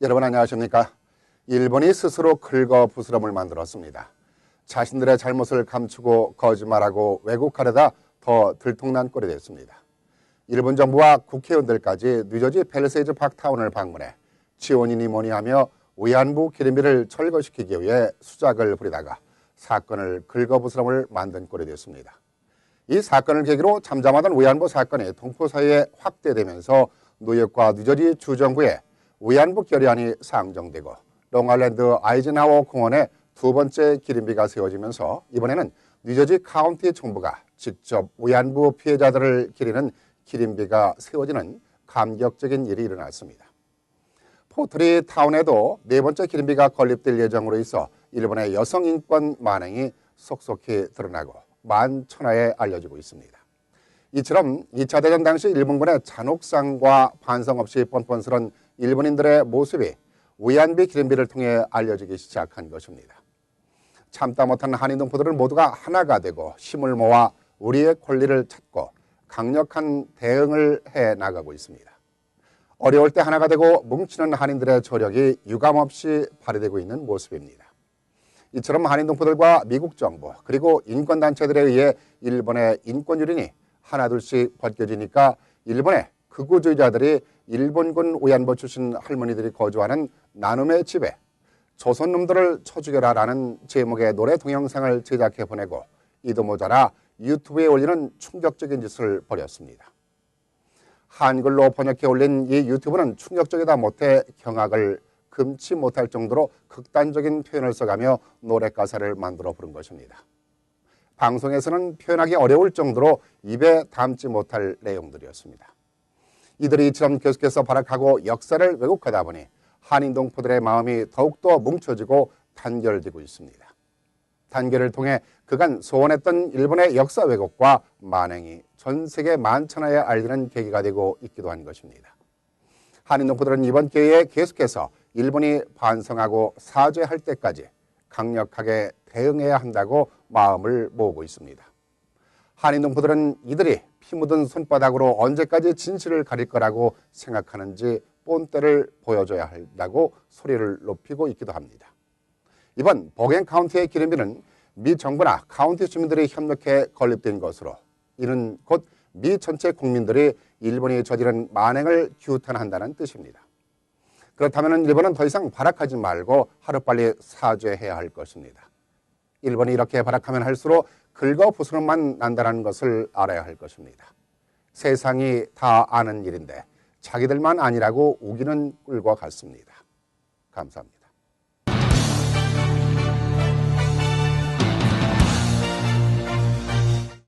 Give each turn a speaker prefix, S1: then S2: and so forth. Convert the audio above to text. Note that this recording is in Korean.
S1: 여러분 안녕하십니까? 일본이 스스로 긁어 부스럼을 만들었습니다. 자신들의 잘못을 감추고 거짓말하고 왜곡하려다 더 들통난 꼴이 됐습니다. 일본 정부와 국회의원들까지 뉴저지 펠리세이즈 파크타운을 방문해 지원이니 뭐니 하며 위안부 기린비를 철거시키기 위해 수작을 부리다가 사건을 긁어부스럼을 만든 꼴이 됐습니다. 이 사건을 계기로 잠잠하던 위안부 사건이 동포 사이에 확대되면서 노역과 뉴저지 주정부에 위안부 결의안이 상정되고 롱알랜드 아이젠하워 공원에 두 번째 기린비가 세워지면서 이번에는 뉴저지 카운티 정부가 직접 위안부 피해자들을 기리는 기린비가 세워지는 감격적인 일이 일어났습니다. 포트리 타운에도 네 번째 기린비가 건립될 예정으로 있어 일본의 여성 인권 만행이 속속히 드러나고 만천하에 알려지고 있습니다. 이처럼 2차 대전 당시 일본군의 잔혹상과 반성 없이 뻔뻔스런 일본인들의 모습이 위안비 기름비를 통해 알려지기 시작한 것입니다. 참다 못한 한인 동포들은 모두가 하나가 되고 힘을 모아 우리의 권리를 찾고 강력한 대응을 해 나가고 있습니다. 어려울 때 하나가 되고 뭉치는 한인들의 조력이 유감없이 발휘되고 있는 모습입니다. 이처럼 한인 동포들과 미국 정부 그리고 인권단체들에 의해 일본의 인권 유린이 하나둘씩 벗겨지니까 일본의 극우주의자들이 일본군 위안부 출신 할머니들이 거주하는 나눔의 집에 조선 놈들을 쳐죽여라라는 제목의 노래 동영상을 제작해 보내고 이도 모자라 유튜브에 올리는 충격적인 짓을 벌였습니다. 한글로 번역해 올린 이 유튜브는 충격적이다 못해 경악을 금치 못할 정도로 극단적인 표현을 써가며 노래 가사를 만들어 부른 것입니다. 방송에서는 표현하기 어려울 정도로 입에 담지 못할 내용들이었습니다. 이들이 이처럼 계속해서 발악하고 역사를 왜곡하다 보니 한인 동포들의 마음이 더욱더 뭉쳐지고 단결되고 있습니다. 단결을 통해 그간 소원했던 일본의 역사 왜곡과 만행이 전 세계 만천하에 알리는 계기가 되고 있기도 한 것입니다. 한인 동포들은 이번 기회에 계속해서 일본이 반성하고 사죄할 때까지 강력하게 대응해야 한다고 마음을 모으고 있습니다. 한인 동포들은 이들이 피 묻은 손바닥으로 언제까지 진실을 가릴 거라고 생각하는지 본때를 보여줘야 한다고 소리를 높이고 있기도 합니다. 이번 버겐 카운티의 기름비는 미 정부나 카운티 주민들이 협력해 건립된 것으로 이는 곧 미 전체 국민들이 일본이 저지른 만행을 규탄한다는 뜻입니다. 그렇다면 일본은 더 이상 발악하지 말고 하루빨리 사죄해야 할 것입니다. 일본이 이렇게 발악하면 할수록 긁어 부스럼만 난다는 것을 알아야 할 것입니다. 세상이 다 아는 일인데 자기들만 아니라고 우기는 꿀과 같습니다. 감사합니다.